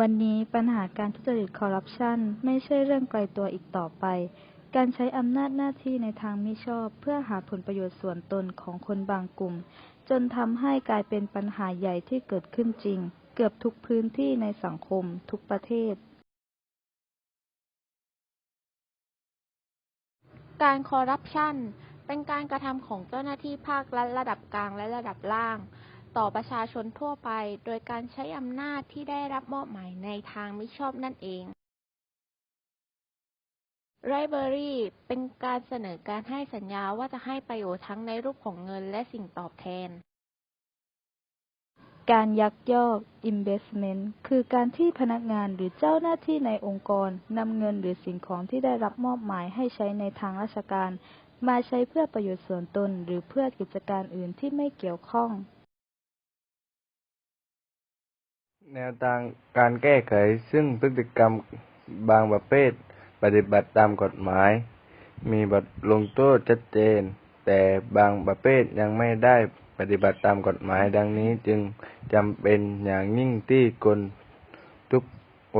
วันนี้ปัญหาการทุจริตคอร์รัปชันไม่ใช่เรื่องไกลตัวอีกต่อไป การใช้อำนาจหน้าที่ในทางมิชอบ เพื่อหาผลประโยชน์ส่วนตนของคนบางกลุ่ม จนทำให้กลายเป็นปัญหาใหญ่ที่เกิดขึ้นจริง เกือบทุกพื้นที่ในสังคม ทุกประเทศ การคอร์รัปชันเป็นการกระทำของเจ้าหน้าที่ภาครัฐระดับกลางและระดับล่าง ต่อประชาชนทั่วไป โดยการใช้อำนาจที่ได้รับมอบหมายในทางมิชอบนั่นเองไรเบอรี่เป็นการเสนอการให้สัญญาว่าจะให้ประโยชน์ทั้งในรูปของเงินและสิ่งตอบแทน การยักยอก investment คือการที่พนักงานหรือเจ้าหน้าที่ในองค์กรนำเงินหรือสิ่งของที่ได้รับมอบหมายให้ใช้ในทางราชการ มาใช้เพื่อประโยชน์ส่วนตนหรือเพื่อกิจการอื่นที่ไม่เกี่ยวข้อง แนวทางการแก้ไขซึ่งพฤติกรรมบางประเภทปฏิบัติตามกฎหมาย มีบทลงโทษชัดเจน แต่บางประเภทยังไม่ได้ปฏิบัติตามกฎหมายดังนี้จึงจำเป็นอย่างยิ่งที่คนทุก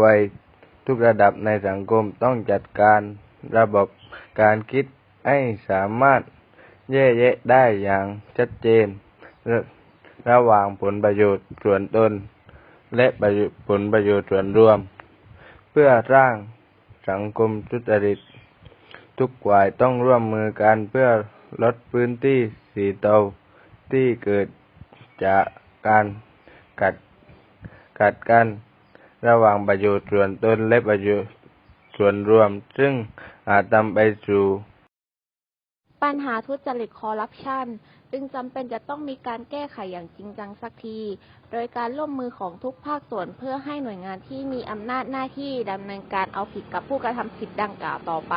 วัยทุกระดับในสังคมต้องจัดการระบบการคิดให้สามารถแยกแยะได้อย่างชัดเจน ระระหว่างผลประโยชน์ส่วนตน และผลประโยชน์ส่วนรวม เพื่อสร้างสังคมทุจริต ทุกฝ่ายต้องร่วมมือกันเพื่อลดพื้นที่สีเทาที่เกิดจากการกัดกัดกันระหว่างประโยชน์ส่วนตนและประโยชน์ส่วนรวม ซึ่งอาจนำไปสู่ ปัญหาทุจริตคอร์รัปชันจึงจำเป็นจะต้องมีการแก้ไขอย่างจริงจังสักที โดยการร่วมมือของทุกภาคส่วนเพื่อให้หน่วยงานที่มีอำนาจหน้าที่ดำเนินการเอาผิดกับผู้กระทำผิดดังกล่าวต่อไป